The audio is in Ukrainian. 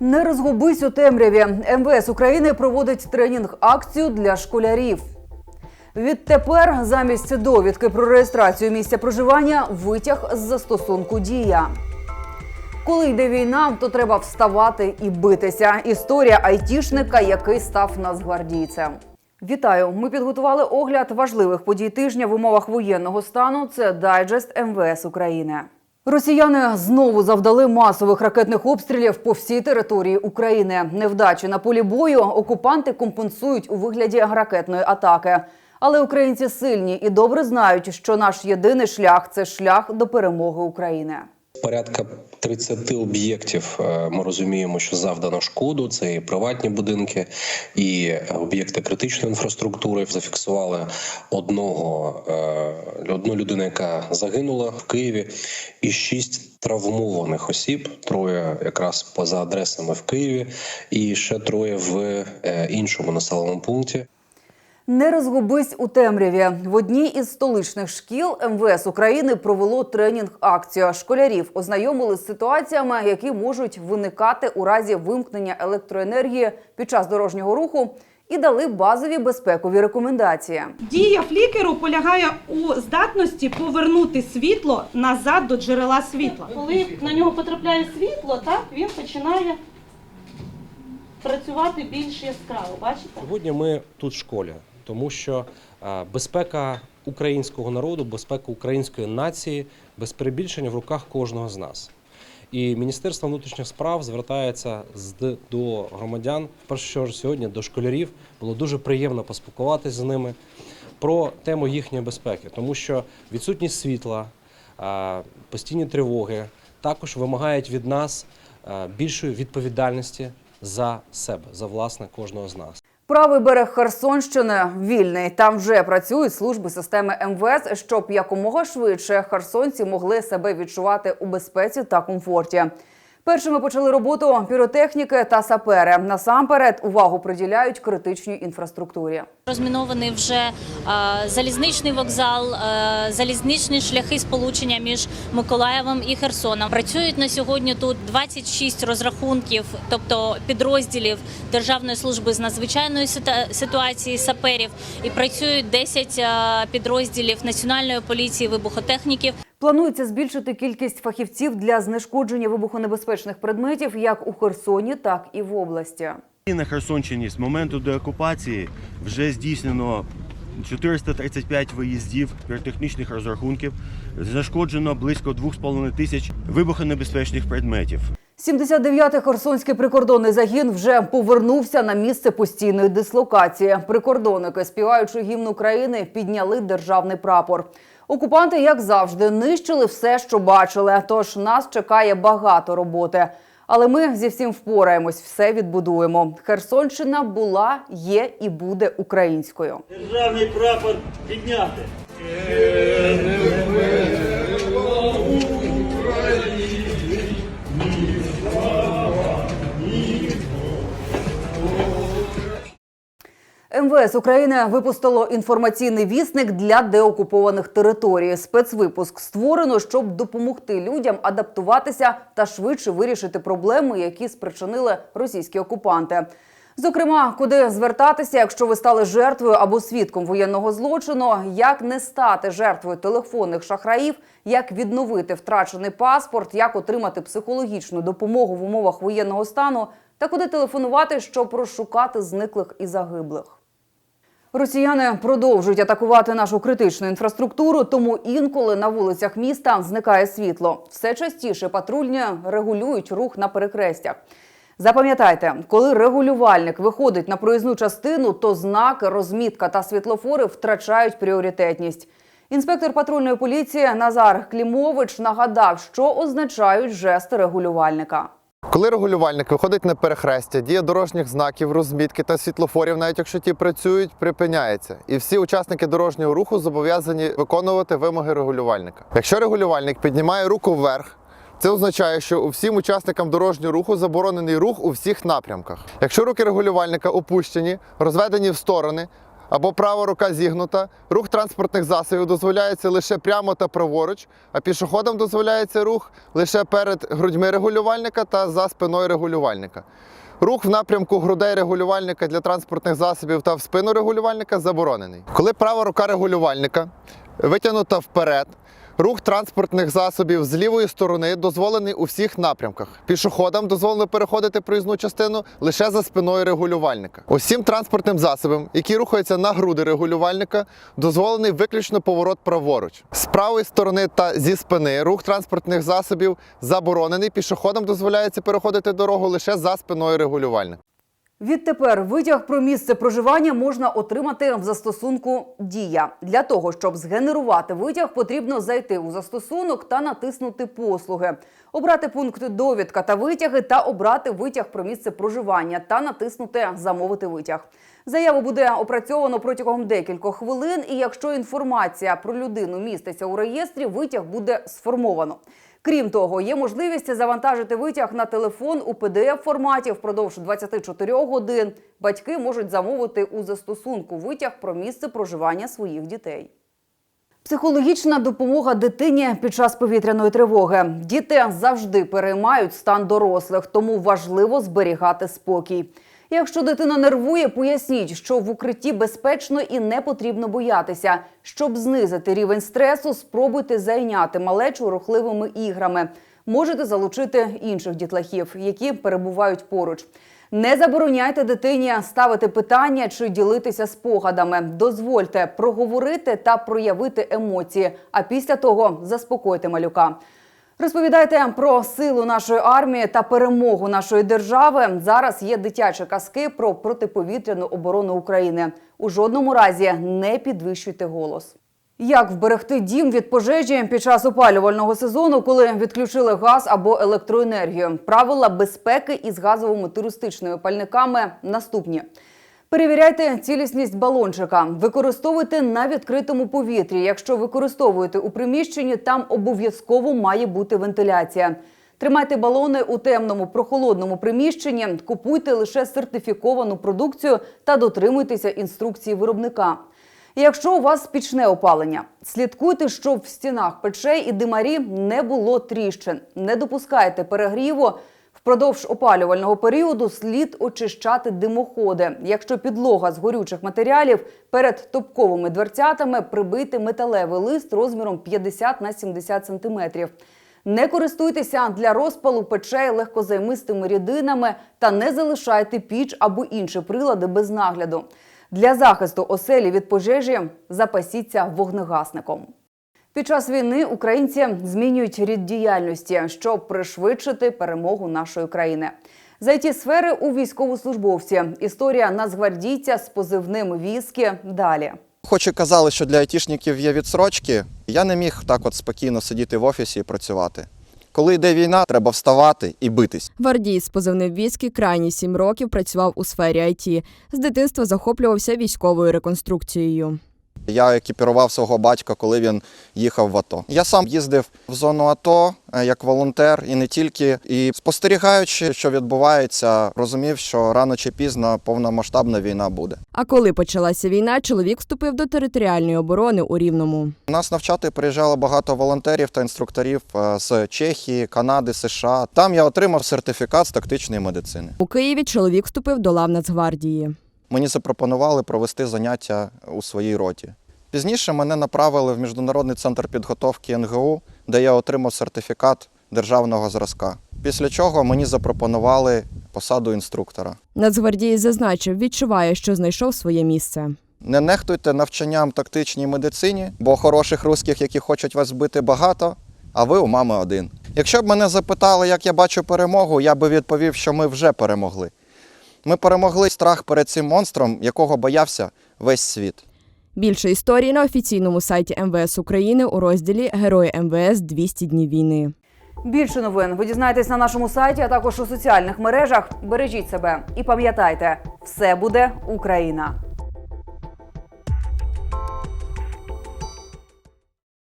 Не розгубись у темряві. МВС України проводить тренінг-акцію для школярів. Відтепер замість довідки про реєстрацію місця проживання витяг з застосунку дія. Коли йде війна, то треба вставати і битися. Історія айтішника, який став нацгвардійцем. Вітаю! Ми підготували огляд важливих подій тижня в умовах воєнного стану. Це дайджест МВС України. Росіяни знову завдали масових ракетних обстрілів по всій території України. Невдачі на полі бою окупанти компенсують у вигляді ракетної атаки. Але українці сильні і добре знають, що наш єдиний шлях це шлях до перемоги України. Порядка 30 об'єктів е, ми розуміємо, що завдано шкоду. Це і приватні будинки, і об'єкти критичної інфраструктури. Зафіксували одного е, одну людину, яка загинула в Києві, і шість травмованих осіб. Троє якраз поза адресами в Києві, і ще троє в е, іншому населеному пункті. Не розгубись у темряві. В одній із столичних шкіл МВС України провело тренінг-акцію. Школярів ознайомили з ситуаціями, які можуть виникати у разі вимкнення електроенергії під час дорожнього руху, і дали базові безпекові рекомендації. Дія флікеру полягає у здатності повернути світло назад до джерела світла. Коли на нього потрапляє світло, так він починає працювати більш яскраво. Бачите? Сьогодні ми тут в школі, тому що е, безпека українського народу, безпека української нації без перебільшення в руках кожного з нас. І Міністерство внутрішніх справ звертається до громадян, в першу сьогодні до школярів. Було дуже приємно поспілкуватися з ними про тему їхньої безпеки, тому що відсутність світла, е, постійні тривоги також вимагають від нас е, більшої відповідальності за себе, за власне кожного з нас. Правий берег Херсонщини вільний. Там вже працюють служби системи МВС, щоб якомога швидше херсонці могли себе відчувати у безпеці та комфорті. Першими почали роботу піротехніки та сапери. Насамперед увагу приділяють критичній інфраструктурі. Розмінований вже е, залізничний вокзал, е, залізничні шляхи сполучення між Миколаєвом і Херсоном. Працюють на сьогодні тут 26 розрахунків, тобто підрозділів Державної служби з надзвичайної ситуації саперів, і працюють 10 е, підрозділів Національної поліції вибухотехніків. Планується збільшити кількість фахівців для знешкодження вибухонебезпечних предметів як у Херсоні, так і в області. І На Херсонщині з моменту деокупації вже здійснено 435 виїздів піротехнічних розрахунків, знешкоджено близько 2,5 тисяч вибухонебезпечних предметів. 79-й Херсонський прикордонний загін вже повернувся на місце постійної дислокації. Прикордонники, співаючи гімн України, підняли державний прапор. Окупанти, як завжди, нищили все, що бачили. Тож нас чекає багато роботи. Але ми зі всім впораємось, все відбудуємо. Херсонщина була, є і буде українською. Державний прапор підняти. МВС України випустило інформаційний вісник для деокупованих територій. Спецвипуск створено, щоб допомогти людям адаптуватися та швидше вирішити проблеми, які спричинили російські окупанти. Зокрема, куди звертатися, якщо ви стали жертвою або свідком воєнного злочину, як не стати жертвою телефонних шахраїв, як відновити втрачений паспорт, як отримати психологічну допомогу в умовах воєнного стану, та куди телефонувати, щоб розшукати зниклих і загиблих. Росіяни продовжують атакувати нашу критичну інфраструктуру, тому інколи на вулицях міста зникає світло. Все частіше патрульні регулюють рух на перехрестях. Запам'ятайте, коли регулювальник виходить на проїзну частину, то знаки, розмітка та світлофори втрачають пріоритетність. Інспектор патрульної поліції Назар Клімович нагадав, що означають жести регулювальника. Коли регулювальник виходить на перехрестя, дія дорожніх знаків, розмітки та світлофорів, навіть якщо ті працюють, припиняється. І всі учасники дорожнього руху зобов'язані виконувати вимоги регулювальника. Якщо регулювальник піднімає руку вверх, це означає, що усім учасникам дорожнього руху заборонений рух у всіх напрямках. Якщо руки регулювальника опущені, розведені в сторони, або права рука зігнута, рух транспортних засобів дозволяється лише прямо та праворуч, а пішоходам дозволяється рух лише перед грудьми регулювальника та за спиною регулювальника. Рух в напрямку грудей регулювальника для транспортних засобів та в спину регулювальника заборонений. Коли права рука регулювальника витягнута вперед, рух транспортних засобів з лівої сторони дозволений у всіх напрямках. Пішоходам дозволено переходити проїзну частину лише за спиною регулювальника. Усім транспортним засобам, які рухаються на груди регулювальника, дозволений виключно поворот праворуч. З правої сторони та зі спини рух транспортних засобів заборонений. Пішоходам дозволяється переходити дорогу лише за спиною регулювальника. Відтепер витяг про місце проживання можна отримати в застосунку Дія. Для того, щоб згенерувати витяг, потрібно зайти у застосунок та натиснути послуги, обрати пункт довідка та витяги та обрати витяг про місце проживання та натиснути Замовити витяг. Заяву буде опрацьовано протягом декількох хвилин, і якщо інформація про людину міститься у реєстрі, витяг буде сформовано. Крім того, є можливість завантажити витяг на телефон у pdf форматі впродовж 24 годин. Батьки можуть замовити у застосунку витяг про місце проживання своїх дітей. Психологічна допомога дитині під час повітряної тривоги. Діти завжди переймають стан дорослих, тому важливо зберігати спокій. Якщо дитина нервує, поясніть, що в укритті безпечно і не потрібно боятися. Щоб знизити рівень стресу, спробуйте зайняти малечу рухливими іграми. Можете залучити інших дітлахів, які перебувають поруч. Не забороняйте дитині ставити питання чи ділитися спогадами. Дозвольте проговорити та проявити емоції, а після того заспокойте малюка. Розповідайте про силу нашої армії та перемогу нашої держави. Зараз є дитячі казки про протиповітряну оборону України. У жодному разі не підвищуйте голос. Як вберегти дім від пожежі під час опалювального сезону, коли відключили газ або електроенергію? Правила безпеки із газовими туристичними пальниками наступні. Перевіряйте цілісність балончика. Використовуйте на відкритому повітрі. Якщо використовуєте у приміщенні, там обов'язково має бути вентиляція. Тримайте балони у темному прохолодному приміщенні. Купуйте лише сертифіковану продукцію та дотримуйтеся інструкції виробника. Якщо у вас пічне опалення, слідкуйте, щоб в стінах печей і димарі не було тріщин. Не допускайте перегріву. Впродовж опалювального періоду слід очищати димоходи. Якщо підлога з горючих матеріалів перед топковими дверцятами прибити металевий лист розміром 50 на 70 сантиметрів. Не користуйтеся для розпалу печей легкозаймистими рідинами та не залишайте піч або інші прилади без нагляду. Для захисту оселі від пожежі запасіться вогнегасником. Під час війни українці змінюють рід діяльності, щоб пришвидшити перемогу нашої країни. За ті сфери у військовослужбовці. Історія нацгвардійця з позивним віскі далі. Хоч і казали, що для айтішників є відсрочки, я не міг так от спокійно сидіти в офісі і працювати. Коли йде війна, треба вставати і битись. Гвардій з позивним віскі крайні сім років працював у сфері IT. З дитинства захоплювався військовою реконструкцією. Я екіпірував свого батька, коли він їхав в АТО. Я сам їздив в зону АТО е, як волонтер і не тільки. І спостерігаючи, що відбувається, розумів, що рано чи пізно повномасштабна війна буде. А коли почалася війна, чоловік вступив до територіальної оборони у Рівному. Нас навчати приїжджало багато волонтерів та інструкторів е, з Чехії, Канади, США. Там я отримав сертифікат з тактичної медицини. У Києві чоловік вступив до лав Нацгвардії. Мені запропонували провести заняття у своїй роті. Пізніше мене направили в Міжнародний центр підготовки НГУ, де я отримав сертифікат державного зразка. Після чого мені запропонували посаду інструктора. Нацгвардієць зазначив, відчуває, що знайшов своє місце. Не нехтуйте навчанням тактичній медицині, бо хороших русських, які хочуть вас збити, багато, а ви у мами один. Якщо б мене запитали, як я бачу перемогу, я би відповів, що ми вже перемогли. Ми перемогли страх перед цим монстром, якого боявся весь світ. Більше історій на офіційному сайті МВС України у розділі Герої МВС 200 днів війни. Більше новин ви дізнаєтесь на нашому сайті, а також у соціальних мережах. Бережіть себе і пам'ятайте, все буде Україна.